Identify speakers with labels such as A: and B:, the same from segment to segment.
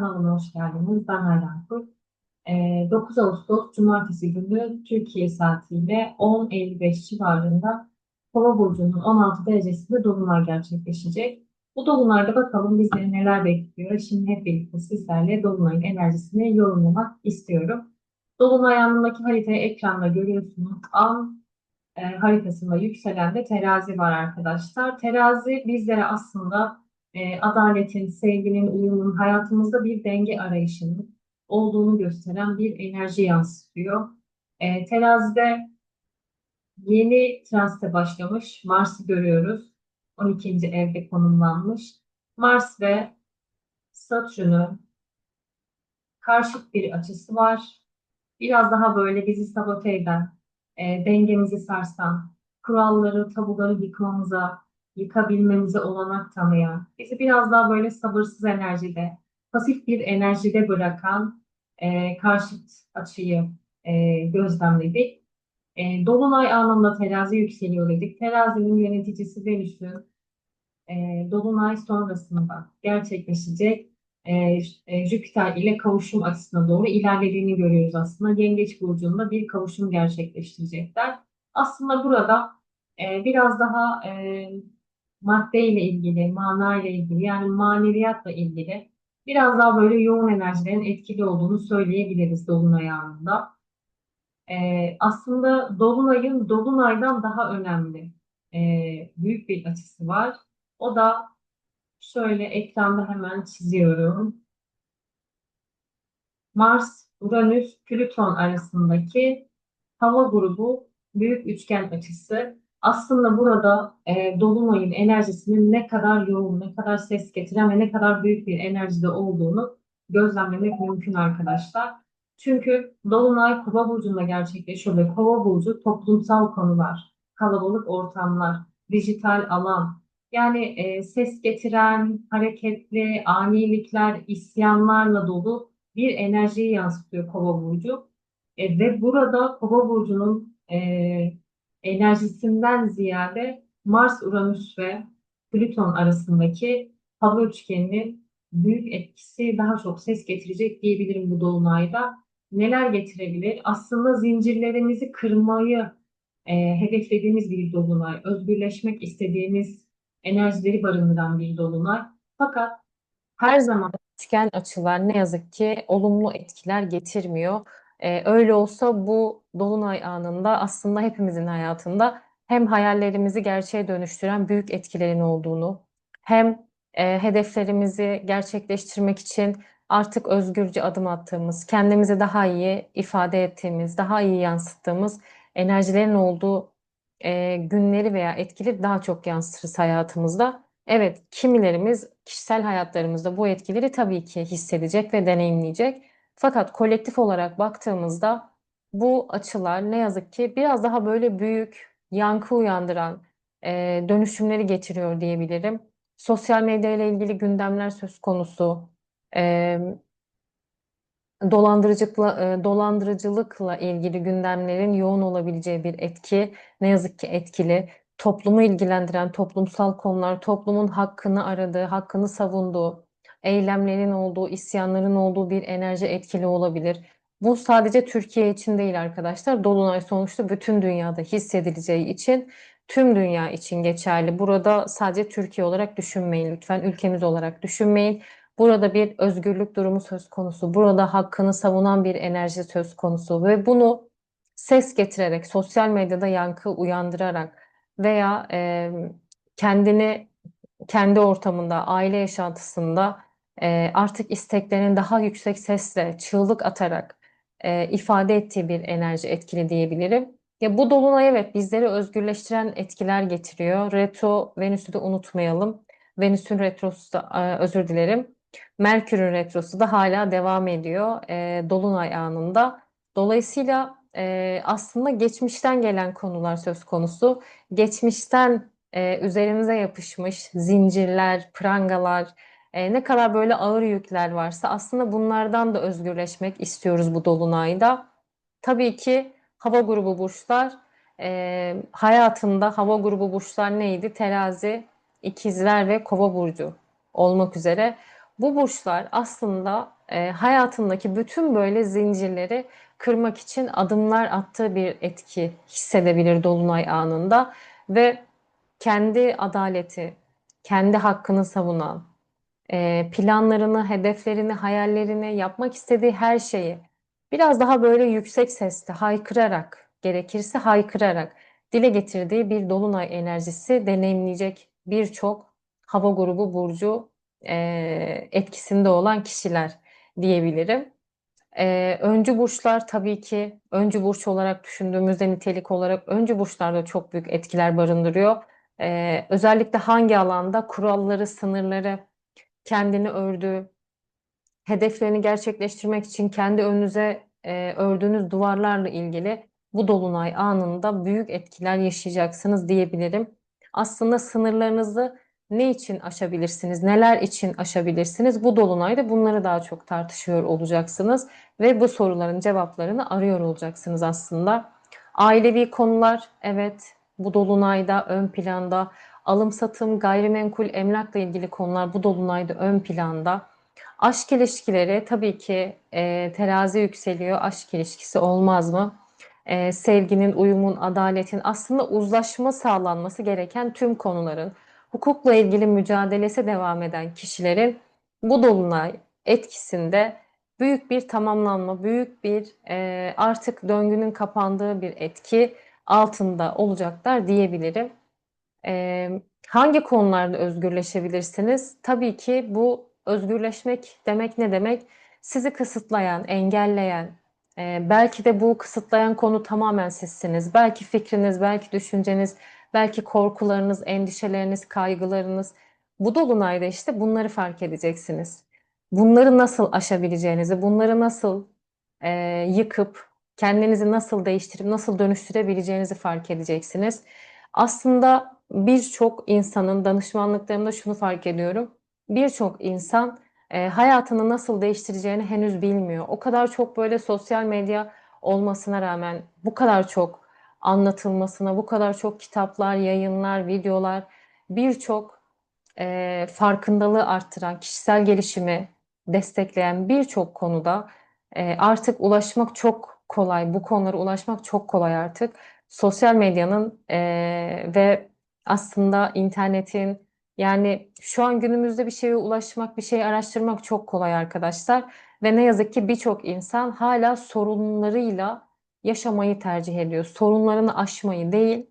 A: kanalıma hoş geldiniz. Ben Aydan Kurt. Ee, 9 Ağustos Cumartesi günü Türkiye saatiyle 10.55 civarında Kova burcunun 16 derecesinde dolunay gerçekleşecek. Bu dolunayda bakalım bizleri neler bekliyor. Şimdi hep birlikte sizlerle dolunayın enerjisini yorumlamak istiyorum. Dolunay anındaki haritayı ekranda görüyorsunuz. An e, haritasında yükselen de terazi var arkadaşlar. Terazi bizlere aslında e, adaletin, sevginin, uyumun, hayatımızda bir denge arayışının olduğunu gösteren bir enerji yansıtıyor. E, terazide yeni transite başlamış. Mars'ı görüyoruz. 12. evde konumlanmış. Mars ve Satürn'ün karşıt bir açısı var. Biraz daha böyle bizi sabote eden, e, dengemizi sarsan, kuralları, tabuları yıkmamıza, yıkabilmemize olanak tanıyan, bizi biraz daha böyle sabırsız enerjide, pasif bir enerjide bırakan e, karşıt açıyı e, gözlemledik. E, Dolunay anında terazi yükseliyor dedik. Terazinin yöneticisi Venüs'ün e, Dolunay sonrasında gerçekleşecek e, e, Jüpiter ile kavuşum açısına doğru ilerlediğini görüyoruz aslında. Yengeç burcunda bir kavuşum gerçekleştirecekler. Aslında burada e, biraz daha e, maddeyle ilgili, mana ilgili yani maneviyatla ilgili biraz daha böyle yoğun enerjilerin etkili olduğunu söyleyebiliriz Dolunay anında. Ee, aslında Dolunay'ın Dolunay'dan daha önemli e, büyük bir açısı var. O da şöyle ekranda hemen çiziyorum. Mars, Uranüs, Plüton arasındaki hava grubu büyük üçgen açısı. Aslında burada e, Dolunay'ın enerjisinin ne kadar yoğun, ne kadar ses getiren ve ne kadar büyük bir enerjide olduğunu gözlemlemek mümkün arkadaşlar. Çünkü Dolunay Kova burcunda gerçekleşiyor ve Kova burcu toplumsal konular, kalabalık ortamlar, dijital alan, yani e, ses getiren, hareketli, anilikler, isyanlarla dolu bir enerjiyi yansıtıyor Kova burcu. E, ve burada Kova burcunun e, enerjisinden ziyade Mars, Uranüs ve Plüton arasındaki hava üçgeninin büyük etkisi daha çok ses getirecek diyebilirim bu dolunayda. Neler getirebilir? Aslında zincirlerimizi kırmayı e, hedeflediğimiz bir dolunay, özgürleşmek istediğimiz enerjileri barındıran bir dolunay. Fakat her zaman
B: üçgen açılar ne yazık ki olumlu etkiler getirmiyor. Ee, öyle olsa bu dolunay anında aslında hepimizin hayatında hem hayallerimizi gerçeğe dönüştüren büyük etkilerin olduğunu, hem e, hedeflerimizi gerçekleştirmek için artık özgürce adım attığımız, kendimizi daha iyi ifade ettiğimiz, daha iyi yansıttığımız enerjilerin olduğu e, günleri veya etkileri daha çok yansıtırız hayatımızda. Evet, kimilerimiz kişisel hayatlarımızda bu etkileri tabii ki hissedecek ve deneyimleyecek. Fakat kolektif olarak baktığımızda bu açılar ne yazık ki biraz daha böyle büyük, yankı uyandıran e, dönüşümleri getiriyor diyebilirim. Sosyal medya ile ilgili gündemler söz konusu. E, dolandırıcılıkla, e, dolandırıcılıkla ilgili gündemlerin yoğun olabileceği bir etki ne yazık ki etkili. Toplumu ilgilendiren toplumsal konular, toplumun hakkını aradığı, hakkını savunduğu, eylemlerin olduğu, isyanların olduğu bir enerji etkili olabilir. Bu sadece Türkiye için değil arkadaşlar. Dolunay sonuçta bütün dünyada hissedileceği için tüm dünya için geçerli. Burada sadece Türkiye olarak düşünmeyin lütfen. Ülkemiz olarak düşünmeyin. Burada bir özgürlük durumu söz konusu. Burada hakkını savunan bir enerji söz konusu ve bunu ses getirerek, sosyal medyada yankı uyandırarak veya e, kendini kendi ortamında, aile yaşantısında e, artık isteklerin daha yüksek sesle, çığlık atarak e, ifade ettiği bir enerji etkili diyebilirim. Ya bu dolunay evet bizleri özgürleştiren etkiler getiriyor. Retro Venüs'ü de unutmayalım. Venüs'ün retrosu da e, özür dilerim. Merkür'ün retrosu da hala devam ediyor e, dolunay anında. Dolayısıyla e, aslında geçmişten gelen konular söz konusu. Geçmişten e, üzerimize yapışmış zincirler, prangalar, e, ne kadar böyle ağır yükler varsa aslında bunlardan da özgürleşmek istiyoruz bu dolunayda. Tabii ki hava grubu burçlar e, hayatında hava grubu burçlar neydi? Terazi, ikizler ve kova burcu olmak üzere. Bu burçlar aslında e, hayatındaki bütün böyle zincirleri kırmak için adımlar attığı bir etki hissedebilir dolunay anında ve kendi adaleti, kendi hakkını savunan, planlarını, hedeflerini, hayallerini, yapmak istediği her şeyi biraz daha böyle yüksek sesle haykırarak, gerekirse haykırarak dile getirdiği bir dolunay enerjisi deneyimleyecek birçok hava grubu burcu etkisinde olan kişiler diyebilirim. E, öncü burçlar tabii ki öncü burç olarak düşündüğümüzde nitelik olarak öncü burçlarda çok büyük etkiler barındırıyor. E, özellikle hangi alanda kuralları, sınırları kendini ördüğü, hedeflerini gerçekleştirmek için kendi önünüze e, ördüğünüz duvarlarla ilgili bu dolunay anında büyük etkiler yaşayacaksınız diyebilirim. Aslında sınırlarınızı ne için aşabilirsiniz, neler için aşabilirsiniz? Bu dolunayda bunları daha çok tartışıyor olacaksınız ve bu soruların cevaplarını arıyor olacaksınız aslında. Ailevi konular evet bu dolunayda ön planda. Alım satım, gayrimenkul, emlakla ilgili konular bu dolunayda ön planda. Aşk ilişkileri tabii ki e, terazi yükseliyor. Aşk ilişkisi olmaz mı? E, sevginin, uyumun, adaletin aslında uzlaşma sağlanması gereken tüm konuların hukukla ilgili mücadelesi devam eden kişilerin bu dolunay etkisinde büyük bir tamamlanma, büyük bir e, artık döngünün kapandığı bir etki altında olacaklar diyebilirim. E, hangi konularda özgürleşebilirsiniz? Tabii ki bu özgürleşmek demek ne demek? Sizi kısıtlayan, engelleyen, e, belki de bu kısıtlayan konu tamamen sizsiniz. Belki fikriniz, belki düşünceniz, belki korkularınız, endişeleriniz, kaygılarınız. Bu dolunayda işte bunları fark edeceksiniz. Bunları nasıl aşabileceğinizi, bunları nasıl e, yıkıp, kendinizi nasıl değiştirip, nasıl dönüştürebileceğinizi fark edeceksiniz. Aslında birçok insanın danışmanlıklarımda şunu fark ediyorum. Birçok insan e, hayatını nasıl değiştireceğini henüz bilmiyor. O kadar çok böyle sosyal medya olmasına rağmen bu kadar çok anlatılmasına, bu kadar çok kitaplar, yayınlar, videolar, birçok e, farkındalığı arttıran, kişisel gelişimi destekleyen birçok konuda e, artık ulaşmak çok kolay. Bu konulara ulaşmak çok kolay artık. Sosyal medyanın e, ve aslında internetin yani şu an günümüzde bir şeye ulaşmak, bir şeyi araştırmak çok kolay arkadaşlar. Ve ne yazık ki birçok insan hala sorunlarıyla yaşamayı tercih ediyor. Sorunlarını aşmayı değil,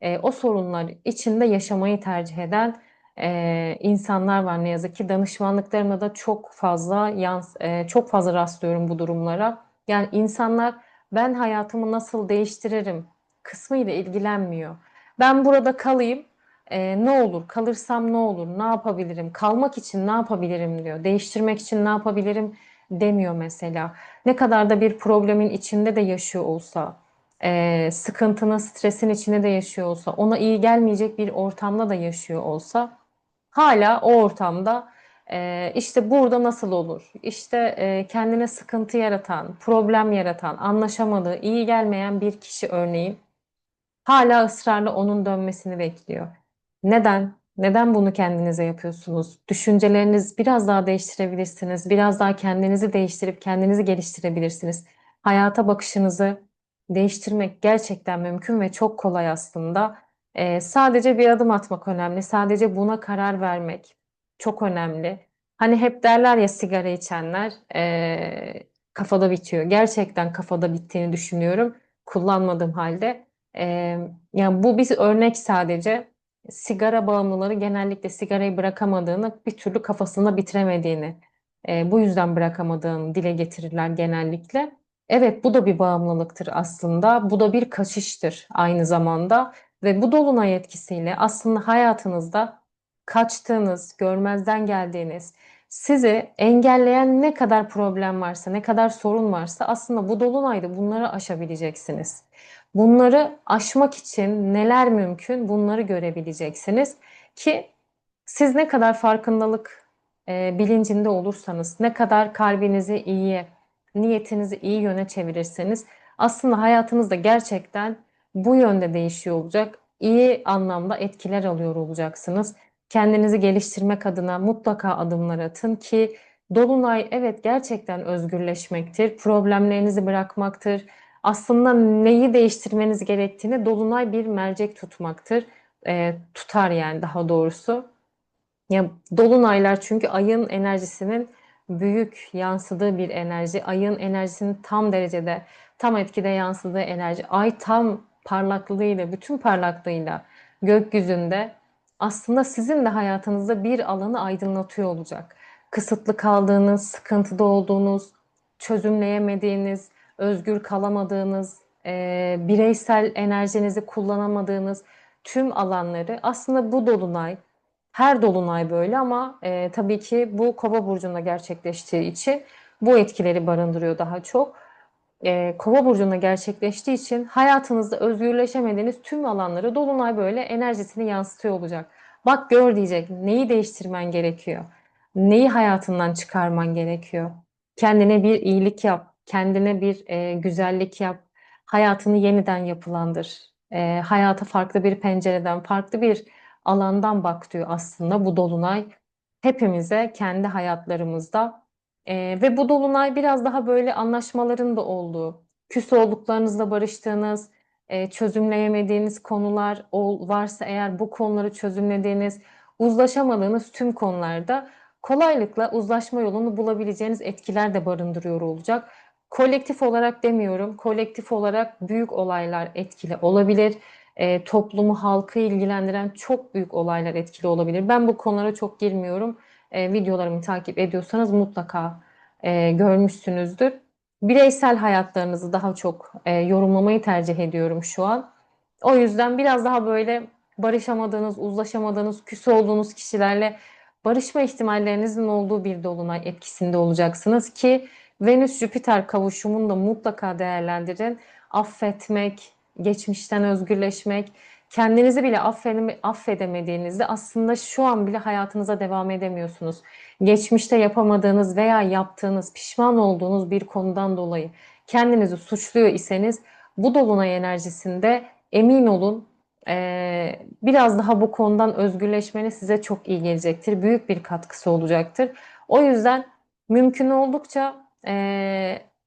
B: e, o sorunlar içinde yaşamayı tercih eden e, insanlar var ne yazık ki. Danışmanlıklarımda da çok fazla yans e, çok fazla rastlıyorum bu durumlara. Yani insanlar ben hayatımı nasıl değiştiririm kısmıyla ilgilenmiyor. Ben burada kalayım, e, ne olur, kalırsam ne olur, ne yapabilirim, kalmak için ne yapabilirim diyor. Değiştirmek için ne yapabilirim demiyor mesela. Ne kadar da bir problemin içinde de yaşıyor olsa, e, sıkıntının, stresin içinde de yaşıyor olsa, ona iyi gelmeyecek bir ortamda da yaşıyor olsa, hala o ortamda e, işte burada nasıl olur, işte e, kendine sıkıntı yaratan, problem yaratan, anlaşamadığı, iyi gelmeyen bir kişi örneğin, hala ısrarla onun dönmesini bekliyor. Neden? Neden bunu kendinize yapıyorsunuz? Düşünceleriniz biraz daha değiştirebilirsiniz. Biraz daha kendinizi değiştirip kendinizi geliştirebilirsiniz. Hayata bakışınızı değiştirmek gerçekten mümkün ve çok kolay aslında. Ee, sadece bir adım atmak önemli. Sadece buna karar vermek çok önemli. Hani hep derler ya sigara içenler ee, kafada bitiyor. Gerçekten kafada bittiğini düşünüyorum. Kullanmadığım halde. Ee, yani bu bir örnek sadece sigara bağımlıları genellikle sigarayı bırakamadığını, bir türlü kafasında bitiremediğini, e, bu yüzden bırakamadığını dile getirirler genellikle. Evet, bu da bir bağımlılıktır aslında. Bu da bir kaçıştır aynı zamanda ve bu dolunay etkisiyle aslında hayatınızda kaçtığınız, görmezden geldiğiniz, sizi engelleyen ne kadar problem varsa, ne kadar sorun varsa aslında bu dolunayda bunları aşabileceksiniz. Bunları aşmak için neler mümkün bunları görebileceksiniz ki siz ne kadar farkındalık e, bilincinde olursanız, ne kadar kalbinizi iyiye, niyetinizi iyi yöne çevirirseniz aslında hayatınızda gerçekten bu yönde değişiyor olacak. İyi anlamda etkiler alıyor olacaksınız. kendinizi geliştirmek adına mutlaka adımlar atın ki Dolunay evet gerçekten özgürleşmektir, problemlerinizi bırakmaktır. Aslında neyi değiştirmeniz gerektiğini Dolunay bir mercek tutmaktır. Ee, tutar yani daha doğrusu. Ya dolunaylar çünkü ayın enerjisinin büyük yansıdığı bir enerji. Ayın enerjisinin tam derecede, tam etkide yansıdığı enerji. Ay tam parlaklığıyla, bütün parlaklığıyla gökyüzünde aslında sizin de hayatınızda bir alanı aydınlatıyor olacak. Kısıtlı kaldığınız, sıkıntıda olduğunuz, çözümleyemediğiniz, özgür kalamadığınız, e, bireysel enerjinizi kullanamadığınız tüm alanları aslında bu dolunay her dolunay böyle ama e, tabii ki bu Kova burcunda gerçekleştiği için bu etkileri barındırıyor daha çok. E, Kova burcunda gerçekleştiği için hayatınızda özgürleşemediğiniz tüm alanları dolunay böyle enerjisini yansıtıyor olacak. Bak gör diyecek. Neyi değiştirmen gerekiyor? Neyi hayatından çıkarman gerekiyor? Kendine bir iyilik yap, kendine bir e, güzellik yap, hayatını yeniden yapılandır. E, hayata farklı bir pencereden, farklı bir alandan bak diyor aslında bu dolunay hepimize kendi hayatlarımızda Ee, ve bu dolunay biraz daha böyle anlaşmaların da olduğu, küs olduklarınızla barıştığınız, e, çözümleyemediğiniz konular ol, varsa eğer bu konuları çözümlediğiniz, uzlaşamadığınız tüm konularda kolaylıkla uzlaşma yolunu bulabileceğiniz etkiler de barındırıyor olacak. Kolektif olarak demiyorum, kolektif olarak büyük olaylar etkili olabilir e, toplumu, halkı ilgilendiren çok büyük olaylar etkili olabilir. Ben bu konulara çok girmiyorum. E, videolarımı takip ediyorsanız mutlaka e, görmüşsünüzdür. Bireysel hayatlarınızı daha çok e, yorumlamayı tercih ediyorum şu an. O yüzden biraz daha böyle barışamadığınız, uzlaşamadığınız, küs olduğunuz kişilerle barışma ihtimallerinizin olduğu bir dolunay etkisinde olacaksınız ki Venüs-Jüpiter kavuşumunu da mutlaka değerlendirin. Affetmek, geçmişten özgürleşmek, kendinizi bile affedemediğinizde aslında şu an bile hayatınıza devam edemiyorsunuz. Geçmişte yapamadığınız veya yaptığınız, pişman olduğunuz bir konudan dolayı kendinizi suçluyor iseniz bu dolunay enerjisinde emin olun biraz daha bu konudan özgürleşmeniz size çok iyi gelecektir. Büyük bir katkısı olacaktır. O yüzden mümkün oldukça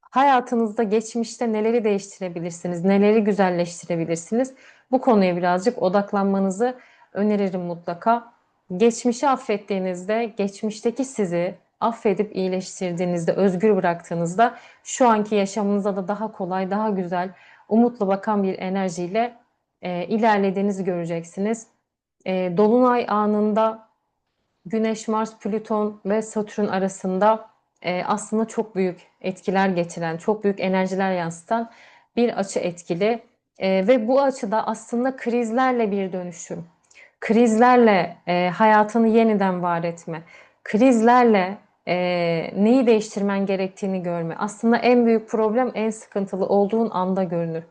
B: hayatınızda geçmişte neleri değiştirebilirsiniz, neleri güzelleştirebilirsiniz? Bu konuya birazcık odaklanmanızı öneririm mutlaka. Geçmişi affettiğinizde, geçmişteki sizi affedip iyileştirdiğinizde, özgür bıraktığınızda şu anki yaşamınıza da daha kolay, daha güzel, umutlu bakan bir enerjiyle e, ilerlediğinizi göreceksiniz. E, Dolunay anında Güneş, Mars, Plüton ve Satürn arasında e, aslında çok büyük etkiler getiren, çok büyük enerjiler yansıtan bir açı etkili. E, ve bu açıda aslında krizlerle bir dönüşüm, krizlerle e, hayatını yeniden var etme, krizlerle e, neyi değiştirmen gerektiğini görme. Aslında en büyük problem en sıkıntılı olduğun anda görünür.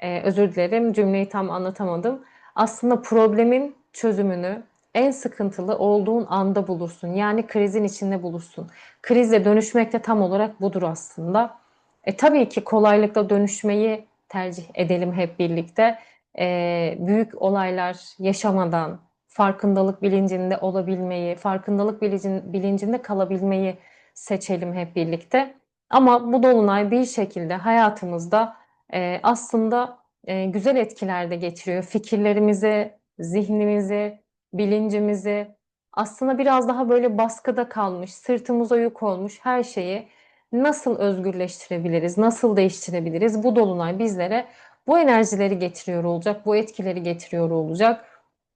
B: E, özür dilerim cümleyi tam anlatamadım. Aslında problemin çözümünü en sıkıntılı olduğun anda bulursun. Yani krizin içinde bulursun. Krizle dönüşmek de tam olarak budur aslında. E, tabii ki kolaylıkla dönüşmeyi tercih edelim hep birlikte. E, büyük olaylar yaşamadan farkındalık bilincinde olabilmeyi, farkındalık bilincin, bilincinde kalabilmeyi seçelim hep birlikte. Ama bu dolunay bir şekilde hayatımızda e, aslında e, güzel etkiler de getiriyor. Fikirlerimizi, zihnimizi, bilincimizi aslında biraz daha böyle baskıda kalmış, sırtımıza yük olmuş her şeyi nasıl özgürleştirebiliriz, nasıl değiştirebiliriz? Bu dolunay bizlere bu enerjileri getiriyor olacak, bu etkileri getiriyor olacak.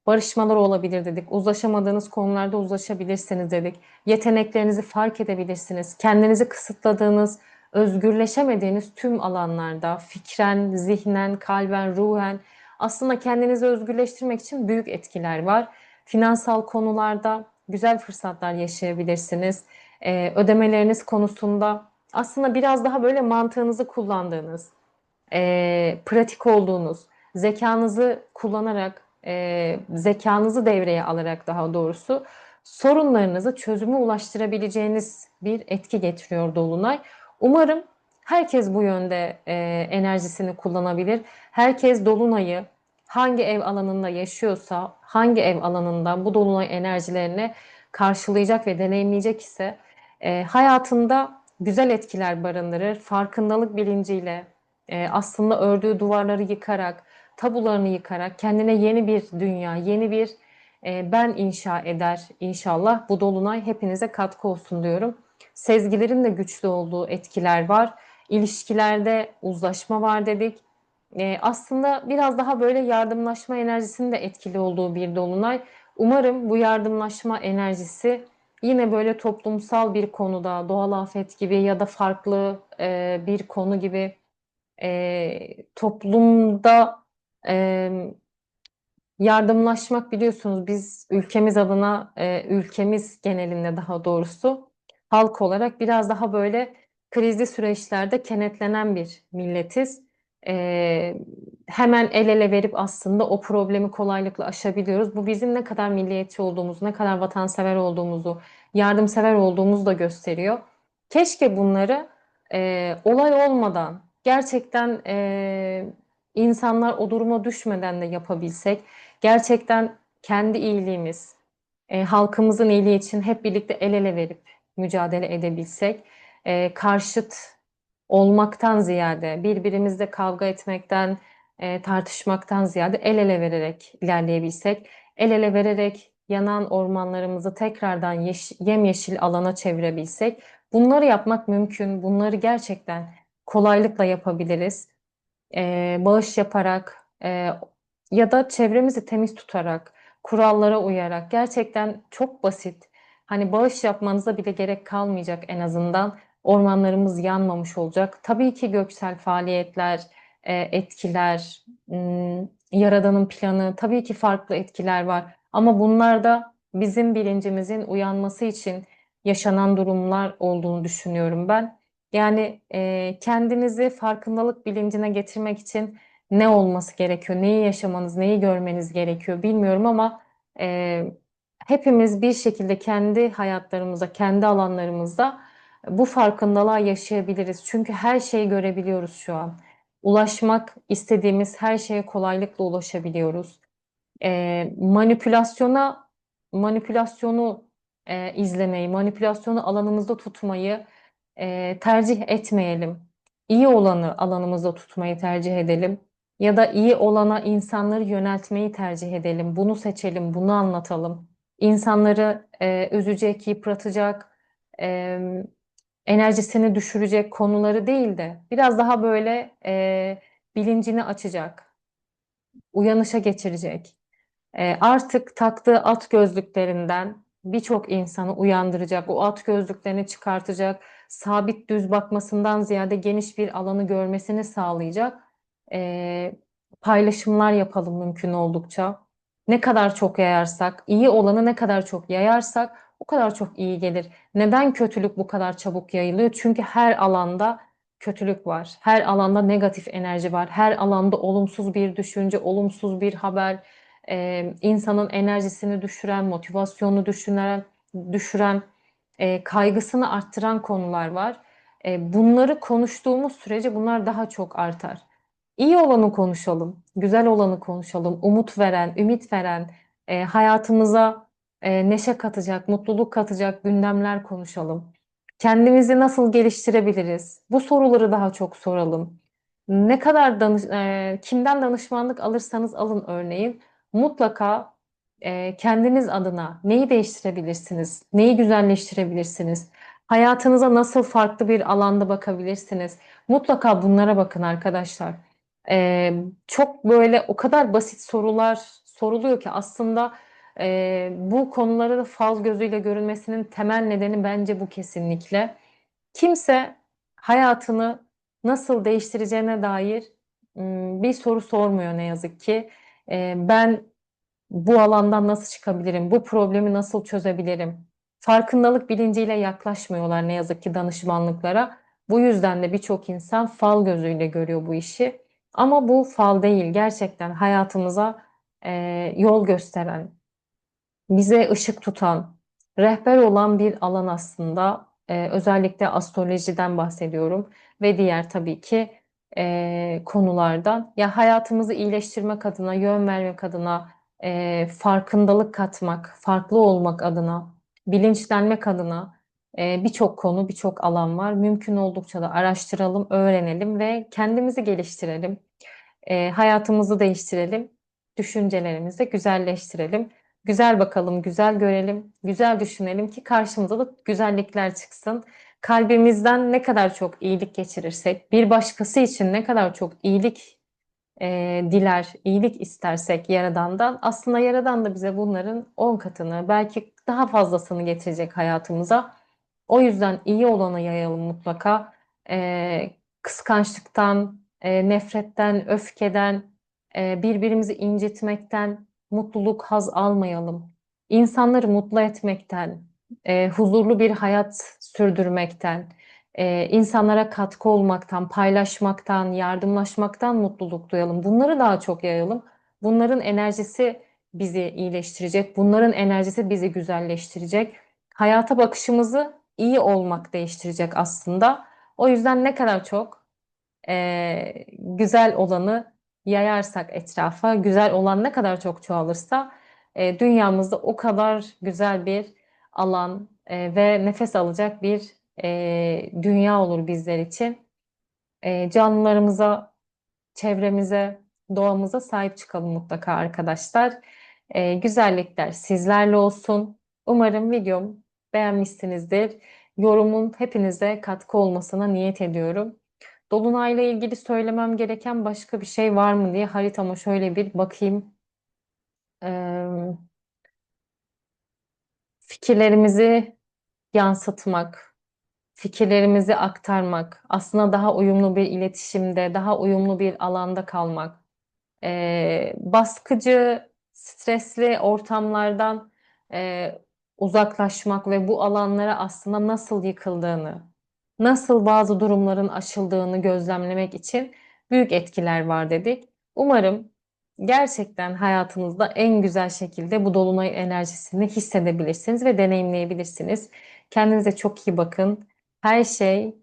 B: Barışmalar olabilir dedik. Uzlaşamadığınız konularda uzlaşabilirsiniz dedik. Yeteneklerinizi fark edebilirsiniz. Kendinizi kısıtladığınız, özgürleşemediğiniz tüm alanlarda fikren, zihnen, kalben, ruhen aslında kendinizi özgürleştirmek için büyük etkiler var. Finansal konularda güzel fırsatlar yaşayabilirsiniz. Ee, ödemeleriniz konusunda aslında biraz daha böyle mantığınızı kullandığınız, e, pratik olduğunuz, zekanızı kullanarak, e, zekanızı devreye alarak daha doğrusu sorunlarınızı çözüme ulaştırabileceğiniz bir etki getiriyor Dolunay. Umarım herkes bu yönde e, enerjisini kullanabilir. Herkes Dolunay'ı hangi ev alanında yaşıyorsa, hangi ev alanından bu dolunay enerjilerini karşılayacak ve deneyimleyecek ise e, hayatında güzel etkiler barındırır. Farkındalık bilinciyle e, aslında ördüğü duvarları yıkarak, tabularını yıkarak kendine yeni bir dünya, yeni bir e, ben inşa eder inşallah. Bu dolunay hepinize katkı olsun diyorum. Sezgilerin de güçlü olduğu etkiler var. İlişkilerde uzlaşma var dedik. E, aslında biraz daha böyle yardımlaşma enerjisinin de etkili olduğu bir dolunay. Umarım bu yardımlaşma enerjisi yine böyle toplumsal bir konuda, doğal afet gibi ya da farklı e, bir konu gibi e, toplumda e, yardımlaşmak biliyorsunuz biz ülkemiz adına, e, ülkemiz genelinde daha doğrusu halk olarak biraz daha böyle krizli süreçlerde kenetlenen bir milletiz. E, hemen el ele verip aslında o problemi kolaylıkla aşabiliyoruz. Bu bizim ne kadar milliyetçi olduğumuzu, ne kadar vatansever olduğumuzu, yardımsever olduğumuzu da gösteriyor. Keşke bunları e, olay olmadan gerçekten e, insanlar o duruma düşmeden de yapabilsek, gerçekten kendi iyiliğimiz, e, halkımızın iyiliği için hep birlikte el ele verip mücadele edebilsek, e, karşıt olmaktan ziyade, birbirimizle kavga etmekten, e, tartışmaktan ziyade el ele vererek ilerleyebilsek, el ele vererek yanan ormanlarımızı tekrardan yeş yemyeşil alana çevirebilsek, bunları yapmak mümkün. Bunları gerçekten kolaylıkla yapabiliriz. E, bağış yaparak e, ya da çevremizi temiz tutarak, kurallara uyarak gerçekten çok basit. Hani bağış yapmanıza bile gerek kalmayacak en azından. Ormanlarımız yanmamış olacak. Tabii ki göksel faaliyetler, e, etkiler, ım, Yaradan'ın planı, tabii ki farklı etkiler var. Ama bunlar da bizim bilincimizin uyanması için yaşanan durumlar olduğunu düşünüyorum ben. Yani e, kendinizi farkındalık bilincine getirmek için ne olması gerekiyor, neyi yaşamanız, neyi görmeniz gerekiyor bilmiyorum ama e, hepimiz bir şekilde kendi hayatlarımızda, kendi alanlarımızda bu farkındalığa yaşayabiliriz. Çünkü her şeyi görebiliyoruz şu an. Ulaşmak istediğimiz her şeye kolaylıkla ulaşabiliyoruz. E, manipülasyona, manipülasyonu e, izlemeyi, manipülasyonu alanımızda tutmayı e, tercih etmeyelim. İyi olanı alanımızda tutmayı tercih edelim. Ya da iyi olana insanları yöneltmeyi tercih edelim. Bunu seçelim, bunu anlatalım. İnsanları e, üzecek, yıpratacak, e, enerjisini düşürecek konuları değil de biraz daha böyle e, bilincini açacak, uyanışa geçirecek. E, artık taktığı at gözlüklerinden birçok insanı uyandıracak, o at gözlüklerini çıkartacak, sabit düz bakmasından ziyade geniş bir alanı görmesini sağlayacak e, paylaşımlar yapalım mümkün oldukça. Ne kadar çok yayarsak, iyi olanı ne kadar çok yayarsak o kadar çok iyi gelir. Neden kötülük bu kadar çabuk yayılıyor? Çünkü her alanda kötülük var. Her alanda negatif enerji var. Her alanda olumsuz bir düşünce, olumsuz bir haber, e, insanın enerjisini düşüren, motivasyonunu düşüren, düşüren, e, kaygısını arttıran konular var. E, bunları konuştuğumuz sürece bunlar daha çok artar. İyi olanı konuşalım, güzel olanı konuşalım, umut veren, ümit veren, e, hayatımıza e, neşe katacak, mutluluk katacak gündemler konuşalım. Kendimizi nasıl geliştirebiliriz? Bu soruları daha çok soralım. Ne kadar danış, e, kimden danışmanlık alırsanız alın örneğin, mutlaka e, kendiniz adına neyi değiştirebilirsiniz, neyi güzelleştirebilirsiniz, hayatınıza nasıl farklı bir alanda bakabilirsiniz. Mutlaka bunlara bakın arkadaşlar. E, çok böyle o kadar basit sorular soruluyor ki aslında e, bu konulara fal gözüyle görülmesinin temel nedeni bence bu kesinlikle. Kimse hayatını nasıl değiştireceğine dair bir soru sormuyor ne yazık ki. Ben bu alandan nasıl çıkabilirim? Bu problemi nasıl çözebilirim? Farkındalık bilinciyle yaklaşmıyorlar ne yazık ki danışmanlıklara. Bu yüzden de birçok insan fal gözüyle görüyor bu işi. Ama bu fal değil, gerçekten hayatımıza yol gösteren, bize ışık tutan, rehber olan bir alan aslında. E, özellikle astrolojiden bahsediyorum ve diğer tabii ki e, konulardan. Ya hayatımızı iyileştirmek adına, yön vermek adına, e, farkındalık katmak, farklı olmak adına, bilinçlenmek adına e, birçok konu, birçok alan var. Mümkün oldukça da araştıralım, öğrenelim ve kendimizi geliştirelim. E, hayatımızı değiştirelim, düşüncelerimizi güzelleştirelim. Güzel bakalım, güzel görelim, güzel düşünelim ki karşımıza da güzellikler çıksın. Kalbimizden ne kadar çok iyilik geçirirsek, bir başkası için ne kadar çok iyilik e, diler, iyilik istersek Yaradan'dan, aslında Yaradan da bize bunların 10 katını, belki daha fazlasını getirecek hayatımıza. O yüzden iyi olanı yayalım mutlaka. E, kıskançlıktan, e, nefretten, öfkeden, e, birbirimizi incitmekten, mutluluk, haz almayalım. İnsanları mutlu etmekten, e, huzurlu bir hayat sürdürmekten, e, insanlara katkı olmaktan, paylaşmaktan, yardımlaşmaktan mutluluk duyalım. Bunları daha çok yayalım. Bunların enerjisi bizi iyileştirecek, bunların enerjisi bizi güzelleştirecek. Hayata bakışımızı iyi olmak değiştirecek aslında. O yüzden ne kadar çok e, güzel olanı yayarsak etrafa, güzel olan ne kadar çok çoğalırsa e, dünyamızda o kadar güzel bir alan e, ve nefes alacak bir e, dünya olur bizler için. E, canlılarımıza, çevremize, doğamıza sahip çıkalım mutlaka arkadaşlar. E, güzellikler sizlerle olsun. Umarım videom beğenmişsinizdir. Yorumun hepinize katkı olmasına niyet ediyorum. Dolunayla ilgili söylemem gereken başka bir şey var mı diye haritama şöyle bir bakayım. Ee, fikirlerimizi yansıtmak, fikirlerimizi aktarmak, aslında daha uyumlu bir iletişimde, daha uyumlu bir alanda kalmak, Ee, baskıcı, stresli ortamlardan e, uzaklaşmak ve bu alanlara aslında nasıl yıkıldığını, nasıl bazı durumların aşıldığını gözlemlemek için büyük etkiler var dedik. Umarım gerçekten hayatınızda en güzel şekilde bu dolunay enerjisini hissedebilirsiniz ve deneyimleyebilirsiniz. Kendinize çok iyi bakın. Her şey